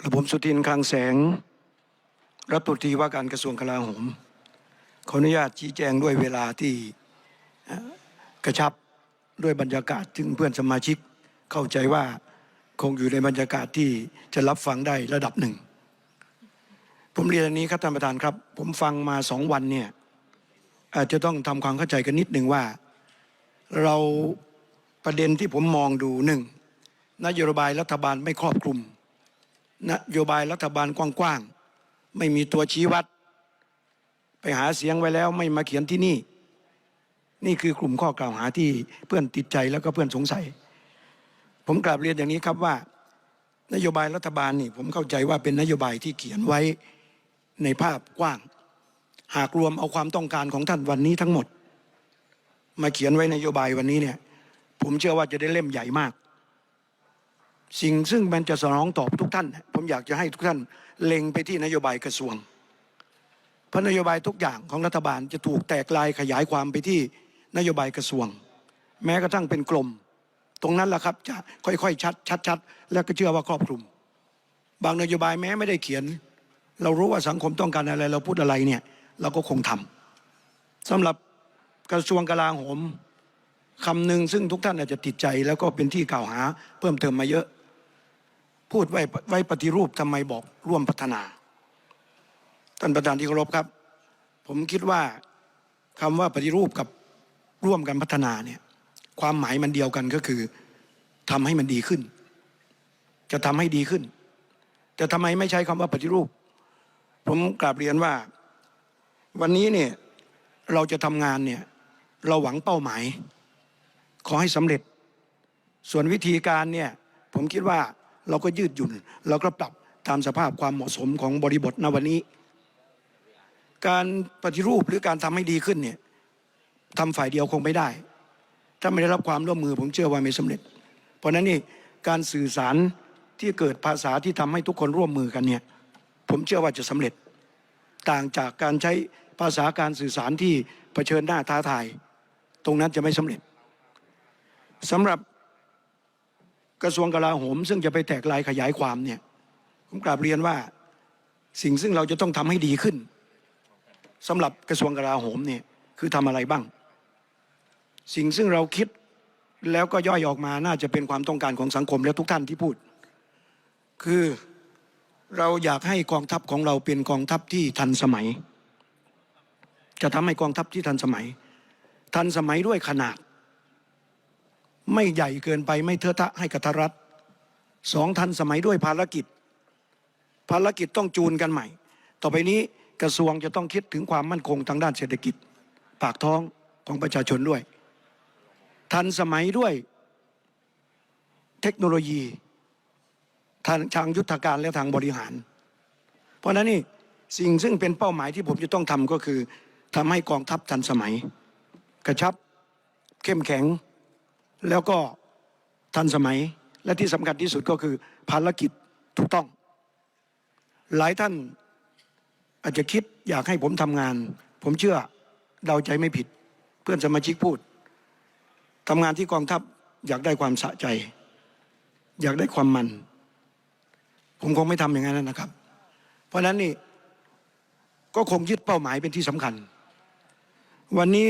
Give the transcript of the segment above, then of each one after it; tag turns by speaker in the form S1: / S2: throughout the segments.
S1: กระผมสุทินคลังแสง รัฐมนตรีว่าการกระทรวงกลาโหม ขออนุญาตชี้แจงด้วยเวลาที่กระชับด้วยบรรยากาศถึงเพื่อนสมาชิกเข้าใจว่าคงอยู่ในบรรยากาศที่จะรับฟังได้ระดับหนึ่ง ผมเรียนอันนี้ครับท่านประธานครับ ผมฟังมาสองวันเนี่ยอาจจะต้องทำความเข้าใจกันนิดหนึ่งว่า เราประเด็นที่ผมมองดูหนึ่งนโยบายรัฐบาลไม่ครอบคลุม นโยบายรัฐบาลกว้างๆ ไม่มีตัวชี้วัด ไปหาเสียงไว้แล้วไม่มาเขียนที่นี่ นี่คือกลุ่มข้อกล่าวหาที่เพื่อนติดใจแล้วก็เพื่อนสงสัย ผมกราบเรียนอย่างนี้ครับว่า นโยบายรัฐบาลนี่ ผมเข้าใจว่าเป็นนโยบายที่เขียนไว้ในภาพกว้าง หากรวมเอาความต้องการของท่านวันนี้ทั้งหมด มาเขียนไว้นโยบายวันนี้เนี่ย ผมเชื่อว่าจะได้เล่มใหญ่มาก สิ่งซึ่งมันจะสนองตอบทุกท่าน ผมอยากจะให้ทุกท่านเล็งไปที่นโยบายกระทรวง เพราะนโยบายทุกอย่างของรัฐบาลจะถูกแตกลายขยายความไปที่นโยบายกระทรวง แม้กระทั่งเป็นกลม ตรงนั้นแหละครับจะค่อยๆชัดชัดชัดแล้วก็เชื่อว่าครอบคลุม บางนโยบายแม้ไม่ได้เขียน เรารู้ว่าสังคมต้องการอะไร เราพูดอะไรเนี่ยเราก็คงทำสำหรับกระทรวงกลาโหมคำหนึ่งซึ่งทุกท่านอาจจะติดใจแล้วก็เป็นที่กล่าวหาเพิ่มเติมมาเยอะ พูดไว้ไว้ปฏิรูปทำไมบอกร่วมพัฒนา ท่านประธานที่เคารพครับ ผมคิดว่าคำว่าปฏิรูปกับร่วมกันพัฒนาเนี่ยความหมายมันเดียวกันก็คือทำให้มันดีขึ้น จะทำให้ดีขึ้น แต่ทำไมไม่ใช้คำว่าปฏิรูป ผมกราบเรียนว่า วันนี้เนี่ยเราจะทำงานเนี่ยเราหวังเป้าหมาย ขอให้สำเร็จ ส่วนวิธีการเนี่ยผมคิดว่า เราก็ยืดหยุ่น เราก็ปรับตามสภาพความเหมาะสมของบริบทณวันนี้ การปฏิรูปหรือการทำให้ดีขึ้นเนี่ยทำฝ่ายเดียวคงไม่ได้ ถ้าไม่ได้รับความร่วมมือผมเชื่อว่าไม่สำเร็จ เพราะนั้นนี่การสื่อสารที่เกิดภาษาที่ทำให้ทุกคนร่วมมือกันเนี่ยผมเชื่อว่าจะสำเร็จ ต่างจากการใช้ภาษาการสื่อสารที่เผชิญหน้าท้าทาย ตรงนั้นจะไม่สำเร็จสำหรับ กระทรวงกลาโหม ซึ่งจะไปแตกลายขยายความเนี่ยผมกราบเรียนว่าสิ่งซึ่งเราจะต้องทำให้ดีขึ้นสำหรับกระทรวงกลาโหมเนี่ยคือทำอะไรบ้าง สิ่งซึ่งเราคิดแล้วก็ย่อยออกมาน่าจะเป็นความต้องการของสังคมและทุกท่านที่พูด คือเราอยากให้กองทัพของเราเป็นกองทัพที่ทันสมัย จะทำให้กองทัพที่ทันสมัย ทันสมัยด้วยขนาด ไม่ใหญ่เกินไปไม่เทอะทะให้กระทรัฐสองทันสมัยด้วยภารกิจ ภารกิจต้องจูนกันใหม่ ต่อไปนี้กระทรวงจะต้องคิดถึงความมั่นคงทางด้านเศรษฐกิจ ปากท้องของประชาชนด้วย ทันสมัยด้วยเทคโนโลยีทางทางยุทธการและทางบริหาร เพราะฉะนั้นนี่สิ่งซึ่งเป็นเป้าหมายที่ผมจะต้องทำก็คือทำให้กองทัพทันสมัย กระชับเข้มแข็ง แล้วก็ทันสมัยและที่สำคัญที่สุดก็คือภารกิจถูกต้อง หลายท่านอาจจะคิดอยากให้ผมทำงาน ผมเชื่อเดาใจไม่ผิด เพื่อนสมาชิกพูดทำงานที่กองทัพอยากได้ความสะใจ อยากได้ความมัน ผมคงไม่ทำอย่างนั้นนะครับ เพราะนั้นนี่ก็คงยึดเป้าหมายเป็นที่สำคัญ วันนี้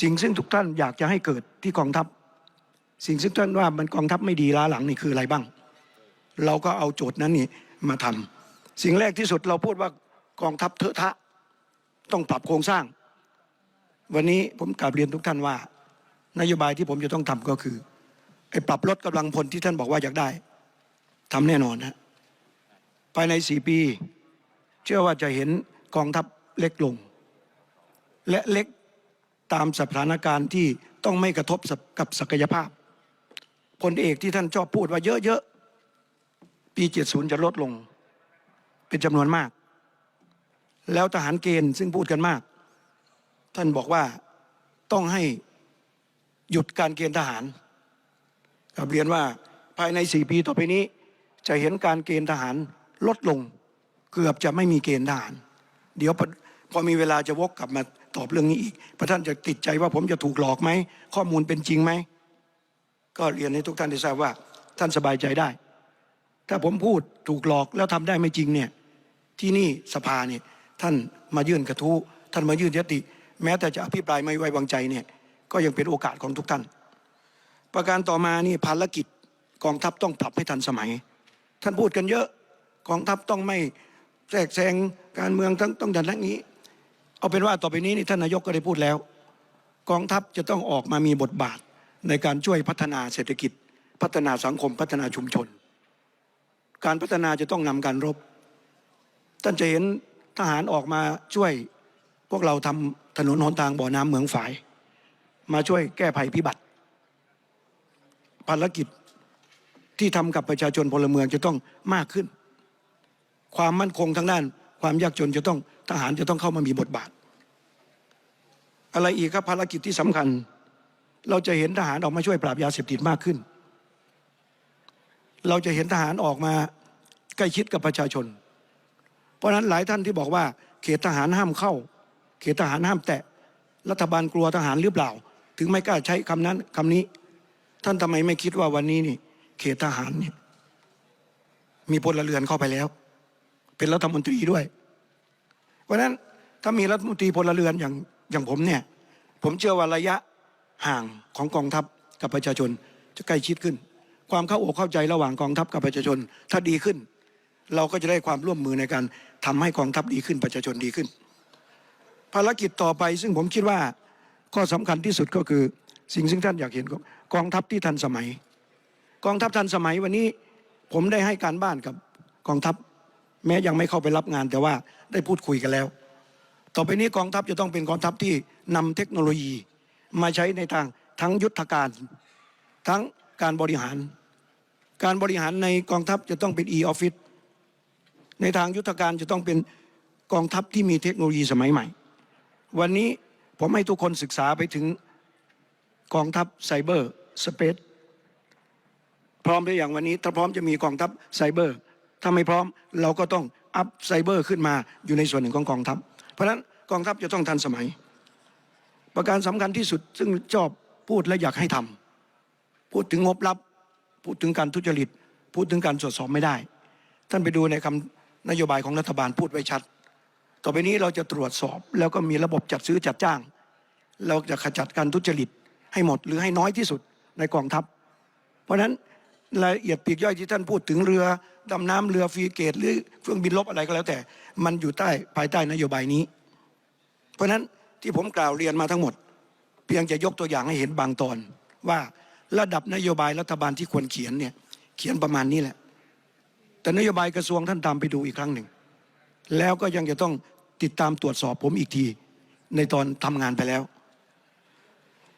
S1: สิ่งซึ่งทุกท่านอยากจะให้เกิดที่กองทัพ สิ่งซึ่งท่านว่ามันกองทัพไม่ดีล้าหลังนี่คืออะไรบ้าง เราก็เอาโจทย์นั้นนี่มาทำสิ่งแรกที่สุดเราพูดว่ากองทัพเถอะทะ ต้องปรับโครงสร้าง วันนี้ผมกราบเรียนทุกท่านว่า นโยบายที่ผมจะต้องทำก็คือไอ้ปรับลดกำลังพลที่ท่านบอกว่าอยากได้ทำแน่นอนฮะภายในสี่ปี เชื่อว่าจะเห็นกองทัพเล็กลง และเล็ก ตามสถานการณ์ที่ต้องไม่กระทบกับศักยภาพพลเอกที่ท่านชอบพูดว่าเยอะๆ ปี 70 จะลดลง เป็นจำนวนมาก แล้วทหารเกณฑ์ซึ่งพูดกันมาก ท่านบอกว่าต้องให้หยุดการเกณฑ์ทหารกลับเรียนว่าภายในสี่ปีต่อไปนี้ จะเห็นการเกณฑ์ทหารลดลง เกือบจะไม่มีเกณฑ์ทหาร เดี๋ยวพอพอมีเวลาจะวกกลับมา ตอบเรื่องนี้อีกพระท่านจะติดใจว่าผมจะถูกหลอกไหม ข้อมูลเป็นจริงไหม ก็เรียนให้ทุกท่านได้ทราบว่า ท่านสบายใจได้ ถ้าผมพูดถูกหลอกแล้วทำได้ไม่จริงเนี่ยที่นี่สภาเนี่ยท่านมายื่นกระทู้ท่านมายื่นยติ แม้แต่จะอภิปรายไม่ไว้วางใจเนี่ยก็ยังเป็นโอกาสของทุกท่าน ประการต่อมานี่ภารกิจกองทัพต้องปรับให้ทันสมัย ท่านพูดกันเยอะกองทัพต้องไม่แทรกแซงการเมืองต้องต้องดันทั้งนี้ เอาเป็นว่าต่อไปนี้นี่ท่านนายกก็ได้พูดแล้ว กองทัพจะต้องออกมามีบทบาทในการช่วยพัฒนาเศรษฐกิจ พัฒนาสังคมพัฒนาชุมชน การพัฒนาจะต้องนำการรบ ท่านจะเห็นทหารออกมาช่วยพวกเราทำถนนหนทางบ่อน้ำเหมืองฝาย มาช่วยแก้ภัยพิบัติ ภารกิจที่ทำกับประชาชนพลเมืองจะต้องมากขึ้น ความมั่นคงทางด้าน ความยากจนจะต้องทหารจะต้องเข้ามามีบทบาท อะไรอีกครับภารกิจที่สำคัญ เราจะเห็นทหารออกมาช่วยปราบยาเสพติดมากขึ้น เราจะเห็นทหารออกมาใกล้ชิดกับประชาชน เพราะฉะนั้นหลายท่านที่บอกว่า เขตทหารห้ามเข้า เขตทหารห้ามแตะ รัฐบาลกลัวทหารหรือเปล่า ถึงไม่กล้าใช้คำนั้นคำนี้ ท่านทำไมไม่คิดว่าวันนี้นี่ เขตทหารเนี่ยมีพลเรือนเข้าไปแล้ว เป็นรัฐมนตรีด้วย เพราะฉะนั้นถ้ามีรัฐมนตรีพลเรือนอย่าง อย่างผมเนี่ย ผมเชื่อว่าระยะห่างของกองทัพกับประชาชนจะใกล้ชิดขึ้น ความเข้าอกเข้าใจระหว่างกองทัพกับประชาชน ถ้าดีขึ้น เราก็จะได้ความร่วมมือในการทำให้กองทัพดีขึ้นประชาชนดีขึ้น ภารกิจต่อไปซึ่งผมคิดว่าข้อสำคัญที่สุดก็คือสิ่งซึ่งท่านอยากเห็นกองทัพที่ทันสมัย กองทัพทันสมัยวันนี้ผมได้ให้การบ้านกับกองทัพแม้ยังไม่เข้าไปรับงานแต่ว่าได้พูดคุยกันแล้ว ต่อไปนี้กองทัพจะต้องเป็นกองทัพที่นำเทคโนโลยีมาใช้ในทางทั้งยุทธการ ทั้งการบริหาร การบริหารในกองทัพจะต้องเป็น e-office ในทางยุทธการจะต้องเป็นกองทัพที่มีเทคโนโลยีสมัยใหม่ วันนี้ผมให้ทุกคนศึกษาไปถึงกองทัพไซเบอร์สเปซพร้อมหรือยังวันนี้ถ้าพร้อมจะมีกองทัพไซเบอร์ถ้าไม่พร้อมเราก็ต้องอัพไซเบอร์ขึ้นมาอยู่ในส่วนหนึ่งของกองทัพ เพราะฉะนั้นกองทัพจะต้องทันสมัย ประการสำคัญที่สุดซึ่งชอบพูดและอยากให้ทำพูดถึงงบลับ พูดถึงการทุจริต พูดถึงการตรวจสอบไม่ได้ ท่านไปดูในคำนโยบายของรัฐบาลพูดไว้ชัด ต่อไปนี้เราจะตรวจสอบแล้วก็มีระบบจัดซื้อจัดจ้าง เราจะขจัดการทุจริตให้หมดหรือให้น้อยที่สุดในกองทัพ เพราะฉะนั้นรายละเอียดปีกย่อยที่ท่านพูดถึงเรือ ดำน้ำเรือฟรีเกตหรือเครื่องบินลบอะไรก็แล้วแต่ มันอยู่ใต้ภายใต้นโยบายนี้ เพราะฉะนั้นที่ผมกล่าวเรียนมาทั้งหมด เพียงจะยกตัวอย่างให้เห็นบางตอน ว่าระดับนโยบายรัฐบาลที่ควรเขียนเนี่ยเขียนประมาณนี้แหละ แต่นโยบายกระทรวงท่านตามไปดูอีกครั้งหนึ่ง แล้วก็ยังจะต้องติดตามตรวจสอบผมอีกที ในตอนทำงานไปแล้ว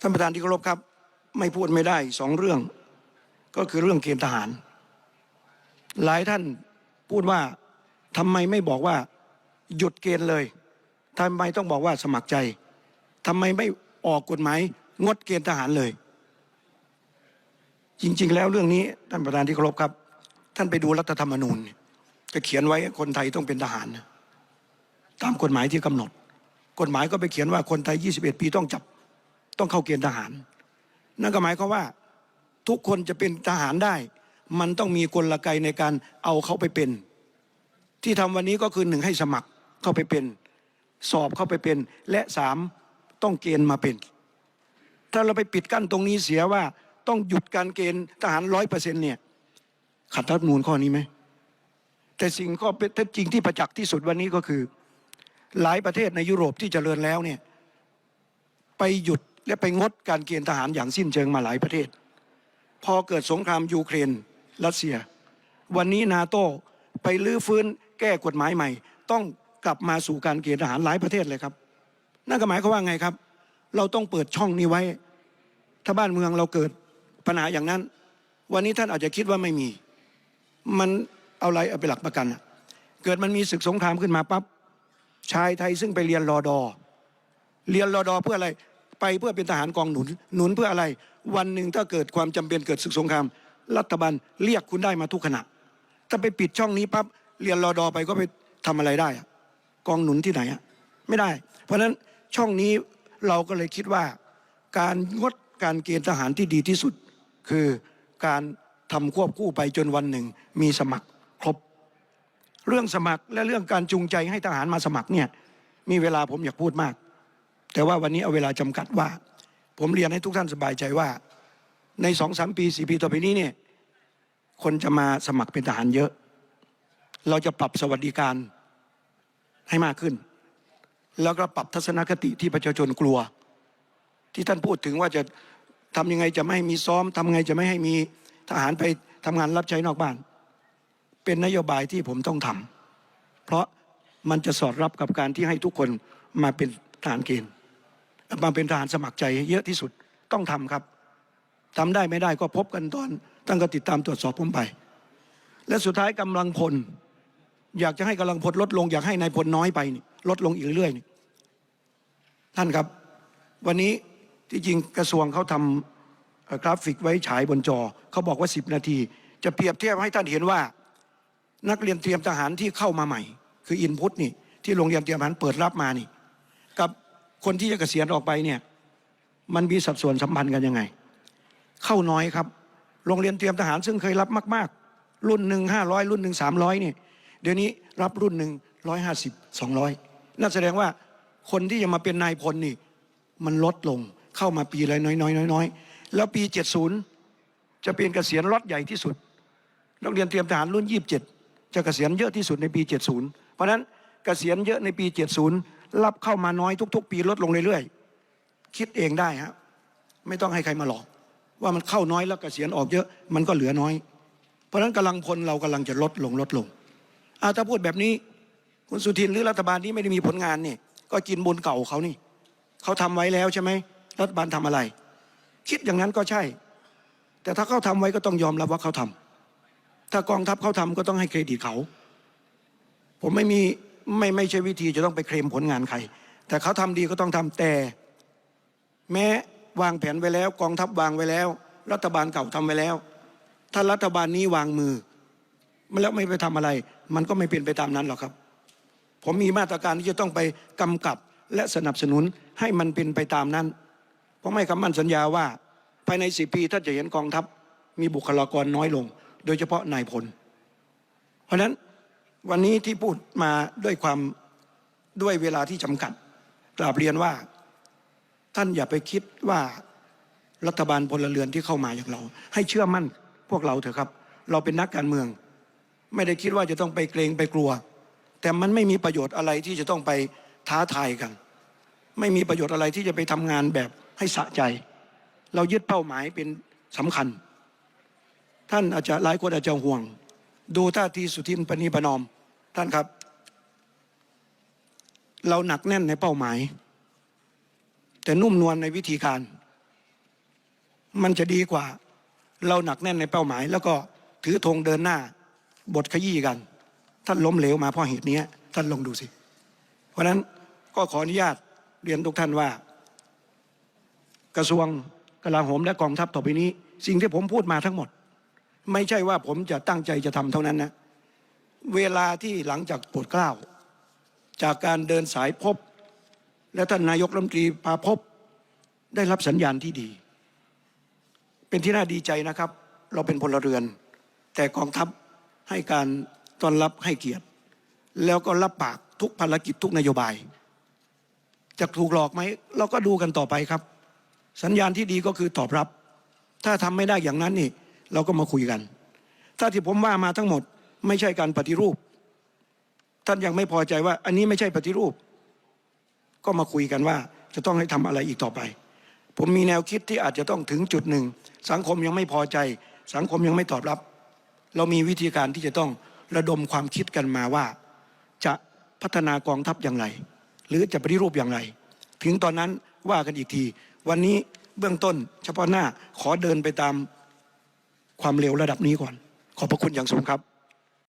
S1: ท่านประธานที่เคารพครับ ไม่พูดไม่ได้สองเรื่อง ก็คือเรื่องเกณฑ์ทหาร หลายท่านพูดว่าทำไมไม่บอกว่าหยุดเกณฑ์เลยทำไมต้องบอกว่าสมัครใจทำไมไม่ออกกฎหมายงดเกณฑ์ทหารเลย จริง ๆ แล้วเรื่องนี้ท่านประธานที่เคารพครับ ท่านไปดูรัฐธรรมนูญจะเขียนไว้คนไทยต้องเป็นทหาร ตามกฎหมายที่กำหนด กฎหมายก็ไปเขียนว่าคนไทย 21 ปีต้องจับต้องเข้าเกณฑ์ทหาร นั่นก็หมายความว่าทุกคนจะเป็นทหารได้ มันต้องมีกลไกในการเอาเขาไปเป็น ที่ทำวันนี้ก็คือหนึ่งให้สมัครเข้าไปเป็น สอบเข้าไปเป็น และสามต้องเกณฑ์มาเป็น ถ้าเราไปปิดกั้นตรงนี้เสียว่าต้องหยุดการเกณฑ์ทหารร้อยเปอร์เซ็นต์เนี่ยขัดรัฐมนูลข้อนี้ไหมแต่สิ่งข้อเท็จจริงที่ประจักษ์ที่สุดวันนี้ก็คือ หลายประเทศในยุโรปที่เจริญแล้วเนี่ยไปหยุดและไปงดการเกณฑ์ทหารอย่างสิ้นเชิงมาหลายประเทศ พอเกิดสงครามยูเครน รัสเซีย วันนี้นาโต้ไปลื้อฟื้นแก้กฎหมายใหม่ ต้องกลับมาสู่การเกณฑ์ทหารหลายประเทศเลยครับ นั่นก็หมายความว่าไงครับ เราต้องเปิดช่องนี้ไว้ ถ้าบ้านเมืองเราเกิดปัญหาอย่างนั้น วันนี้ท่านอาจจะคิดว่าไม่มี มันเอาอะไรเอาไปหลักประกันเกิดมันมีศึกสงครามขึ้นมาปั๊บชายไทยซึ่งไปเรียนรอดอเรียนรอดอเพื่ออะไรไปเพื่อเป็นทหารกองหนุนหนุนเพื่ออะไร วันหนึ่งถ้าเกิดความจำเป็นเกิดศึกสงคราม รัฐบาลเรียกคุณได้มาทุกขณะ ถ้าไปปิดช่องนี้ปั๊บเรียนรอดอไปก็ไปทำอะไรได้กองหนุนที่ไหนอะไม่ได้ เพราะฉะนั้นช่องนี้เราก็เลยคิดว่า การงดการเกณฑ์ทหารที่ดีที่สุด คือการทำควบคู่ไปจนวันหนึ่ง มีสมัครครบ เรื่องสมัครและเรื่องการจูงใจให้ทหารมาสมัครเนี่ยมีเวลาผมอยากพูดมาก แต่ว่าวันนี้เอาเวลาจำกัดว่า ผมเรียนให้ทุกท่านสบายใจว่า ในสองสามปีสี่ปีต่อไปนี้เนี่ยคนจะมาสมัครเป็นทหารเยอะ เราจะปรับสวัสดิการให้มากขึ้น แล้วก็ปรับทัศนคติที่ประชาชนกลัว ที่ท่านพูดถึงว่าจะทำยังไงจะไม่ให้มีซ้อมทำไงจะไม่ให้มีทหารไปทำงานรับใช้นอกบ้าน เป็นนโยบายที่ผมต้องทำเพราะมันจะสอดรับกับการที่ให้ทุกคนมาเป็นทหารเกณฑ์มาเป็นทหารสมัครใจเยอะที่สุดต้องทำครับ ทำได้ไม่ได้ก็พบกันตอนตั้งก็ติดตามตรวจสอบผมไป และสุดท้ายกำลังพล อยากจะให้กำลังพลลดลง อยากให้นายพลน้อยไปนี่ลดลงอีกเรื่อยๆนี่ท่านครับ วันนี้ที่จริงกระทรวงเขาทำเอ่อกราฟิกไว้ฉายบนจอเขาบอกว่า 10 นาที จะเปรียบเทียบให้ท่านเห็นว่า นักเรียนเตรียมทหารที่เข้ามาใหม่ คืออินพุตนี่ที่โรงเรียนเตรียมทหารเปิดรับมานี่ กับคนที่จะเกษียณออกไปเนี่ยมันมีสัดส่วนสัมพันธ์กันยังไง เข้าน้อยครับ โรงเรียนเตรียมทหารซึ่งเคยรับมาก ๆ รุ่นหนึ่งห้าร้อยรุ่นหนึ่งสามร้อยนี่เดี๋ยวนี้รับรุ่นหนึ่งร้อยห้าสิบสองร้อยนั่นแสดงว่าคนที่จะมาเป็นนายพลนี่ มันลดลงเข้ามาปีละน้อยน้อยน้อยน้อยๆแล้วปีเจ็ดศูนย์จะเป็นเกษียณล็อตใหญ่ที่สุดนักเรียนเตรียมทหารรุ่นยี่สิบเจ็ดจะเกษียณเยอะที่สุดในปีเจ็ดศูนย์เพราะฉะนั้นเกษียณเยอะในปีเจ็ดศูนย์รับเข้ามาน้อยทุก ๆ ปีลดลงเรื่อยๆคิดเองได้ฮะไม่ต้องให้ใครมาหลอก ว่ามันเข้าน้อยแล้วเกษียณออกเยอะมันก็เหลือน้อย เพราะฉะนั้นกำลังพลเรากำลังจะลดลงลดลงอาถ้าพูดแบบนี้ คุณสุทินหรือรัฐบาลนี้ไม่ได้มีผลงานนี่ ก็กินบุญเก่าเขานี่เขาทำไว้แล้วใช่ไหมรัฐบาลทำอะไร คิดอย่างนั้นก็ใช่ แต่ถ้าเขาทำไว้ก็ต้องยอมรับว่าเขาทำถ้ากองทัพเขาทำก็ต้องให้เครดิตเขา ผมไม่มีไม่ไม่ใช่วิธีจะต้องไปเคลมผลงานใคร แต่เขาทำดีก็ต้องทำแต่ แม้ วางแผนไว้แล้ว กองทัพวางไว้แล้ว รัฐบาลเก่าทำไว้แล้ว ถ้ารัฐบาลนี้วางมือมันแล้วไม่ไปทำอะไร มันก็ไม่เป็นไปตามนั้นหรอกครับ ผมมีมาตรการที่จะต้องไปกำกับและสนับสนุนให้มันเป็นไปตามนั้นผมให้คำมั่นสัญญาว่า ภายในสิปีท่านจะเห็นกองทัพ มีบุคลากรน้อยลง โดยเฉพาะนายพล เพราะฉะนั้นวันนี้ที่พูดมาด้วยความด้วยเวลาที่จำกัดกราบเรียนว่า ท่านอย่าไปคิดว่ารัฐบาลพลเรือนที่เข้ามาอย่างเรา ให้เชื่อมั่นพวกเราเถอะครับ เราเป็นนักการเมือง ไม่ได้คิดว่าจะต้องไปเกรงไปกลัว แต่มันไม่มีประโยชน์อะไรที่จะต้องไปท้าทายกัน ไม่มีประโยชน์อะไรที่จะไปทำงานแบบให้สะใจ เรายึดเป้าหมายเป็นสำคัญ ท่านอาจจะหลายคนอาจจะห่วง ดูท่าทีสุทินปณีปนอม ท่านครับ เราหนักแน่นในเป้าหมาย แต่นุ่มนวลในวิธีการ มันจะดีกว่า เราหนักแน่นในเป้าหมาย แล้วก็ถือธงเดินหน้า บทขยี้กัน ท่านล้มเหลวมาเพราะเหตุนี้ท่านลองดูสิ เพราะฉะนั้นก็ขออนุญาตเรียนทุกท่านว่า กระทรวงกลาโหมและกองทัพต่อไปนี้ สิ่งที่ผมพูดมาทั้งหมด ไม่ใช่ว่าผมจะตั้งใจจะทำเท่านั้นนะเวลาที่หลังจากโปรดเกล้า จากการเดินสายพบ และท่านนายกรัฐมนตรีพาพบได้รับสัญญาณที่ดี เป็นที่น่าดีใจนะครับ เราเป็นพลเรือน แต่กองทัพให้การต้อนรับให้เกียรติ แล้วก็รับปากทุกภารกิจทุกนโยบาย จะถูกหลอกไหมเราก็ดูกันต่อไปครับ สัญญาณที่ดีก็คือตอบรับ ถ้าทำไม่ได้อย่างนั้นนี่เราก็มาคุยกัน ถ้าที่ผมว่ามาทั้งหมด ไม่ใช่การปฏิรูป ท่านยังไม่พอใจว่า อันนี้ไม่ใช่ปฏิรูป ก็มาคุยกันว่าจะต้องให้ทำอะไรอีกต่อไป ผมมีแนวคิดที่อาจจะต้องถึงจุดหนึ่ง สังคมยังไม่พอใจ สังคมยังไม่ตอบรับ เรามีวิธีการที่จะต้องระดมความคิดกันมาว่า จะพัฒนากองทัพอย่างไร หรือจะปฏิรูปอย่างไร ถึงตอนนั้นว่ากันอีกที วันนี้เบื้องต้น เฉพาะหน้าขอเดินไปตามความเร็วระดับนี้ก่อน ขอบพระคุณอย่างสูงครับ